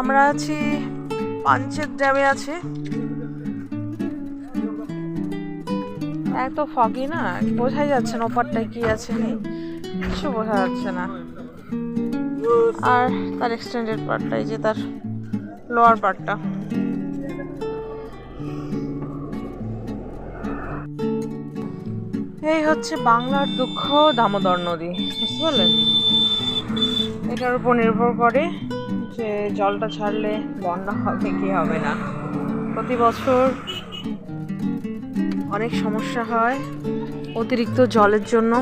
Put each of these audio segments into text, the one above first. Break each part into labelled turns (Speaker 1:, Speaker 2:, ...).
Speaker 1: আমরা আছি পাঞ্চেত ড্যামে আছে। এত ফগি না? বোঝাই যাচ্ছে না ওপারটায় কি আছে নেই কিছু বোঝা যাচ্ছে না। আর তার এক্সটেন্ডেড পার্টটা এই যে তার লোয়ার পার্টটা এই হচ্ছে বাংলার দুঃখ দামোদর নদী, বুঝতে পারলেন এটার উপর নির্ভর করে যে জলটা ছাড়লে বন্যা হবে, কি হবে না। প্রতি বছর অনেক সমস্যা হয় অতিরিক্ত জলের জন্য।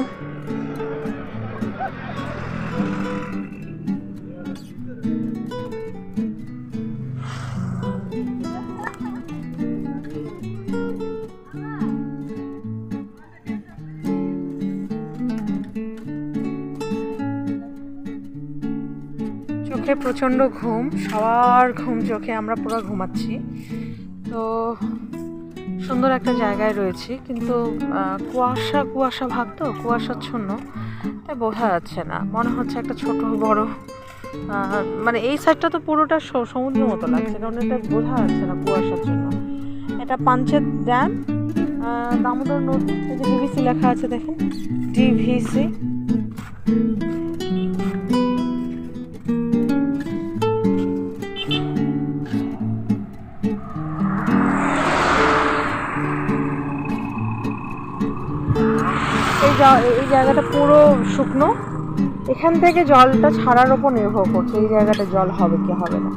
Speaker 1: চোখে প্রচণ্ড ঘুম, সবার ঘুম চোখে আমরা পুরো ঘুমাচ্ছি। তো সুন্দর একটা জায়গায় রয়েছি, কিন্তু কুয়াশা কুয়াশা ভাব তো, কুয়াশাচ্ছন্ন, তাই বোঝা যাচ্ছে না। মনে হচ্ছে একটা ছোট, বড় মানে এই সাইডটা তো পুরোটা স- সমুদ্রের মতো লাগছে, কারণ এটা বোঝা যাচ্ছে না কুয়াশার জন্য এটা পাঞ্চেত ড্যাম দামোদর নদী, এই যে ডিভিসি লেখা আছে, দেখেন? ডিভিসি এই জায়গাটা পুরো শুকনো। এখান থেকে জলটা ছাড়ার উপর নির্ভর করছে, এই জায়গাটা জল হবে কি হবে না।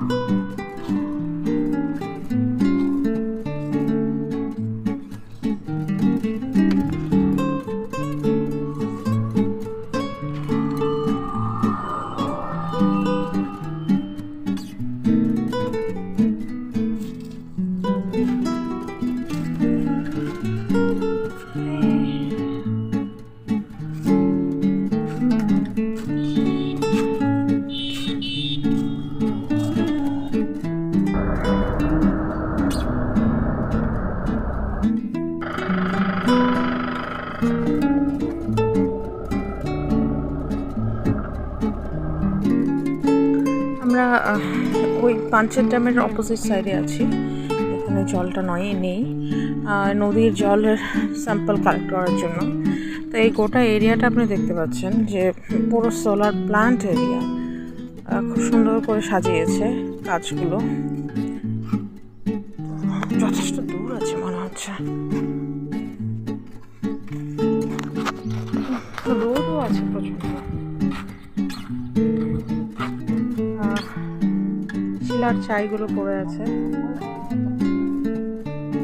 Speaker 1: আমরা ওই পাঞ্চের ড্যামের অপোজিট সাইডে আছি। এখানে জলটা নয় নেই। নদীর জলের স্যাম্পল কালেক্ট করার জন্য। তো এই গোটা এরিয়াটা আপনি দেখতে পাচ্ছেন যে পুরো সোলার প্ল্যান্ট এরিয়া খুব সুন্দর করে সাজিয়েছে কাজগুলো যথেষ্ট দূর আছে মনে হচ্ছে। রোদও আছে প্রচণ্ড শিলার চাইগুলো পড়ে আছে।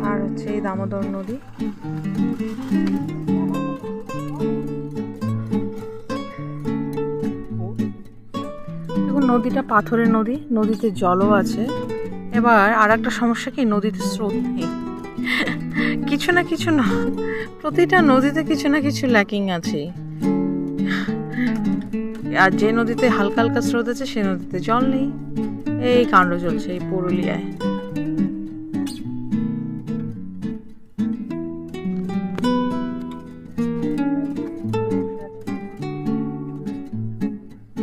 Speaker 1: আর হচ্ছে এই দামোদর নদী। দেখুন, নদীটা পাথরের নদী, নদীতে জলও আছে। এবার আর একটা সমস্যা কি, নদীতে স্রোত নেই। কিছু না কিছু না, প্রতিটা নদীতে কিছু না কিছু ল্যাকিং আছে আর যে নদীতে হালকা হালকা স্রোত আছে, সে নদীতে জল নেই। এই কাণ্ড চলছে এই পুরুলিয়ায়।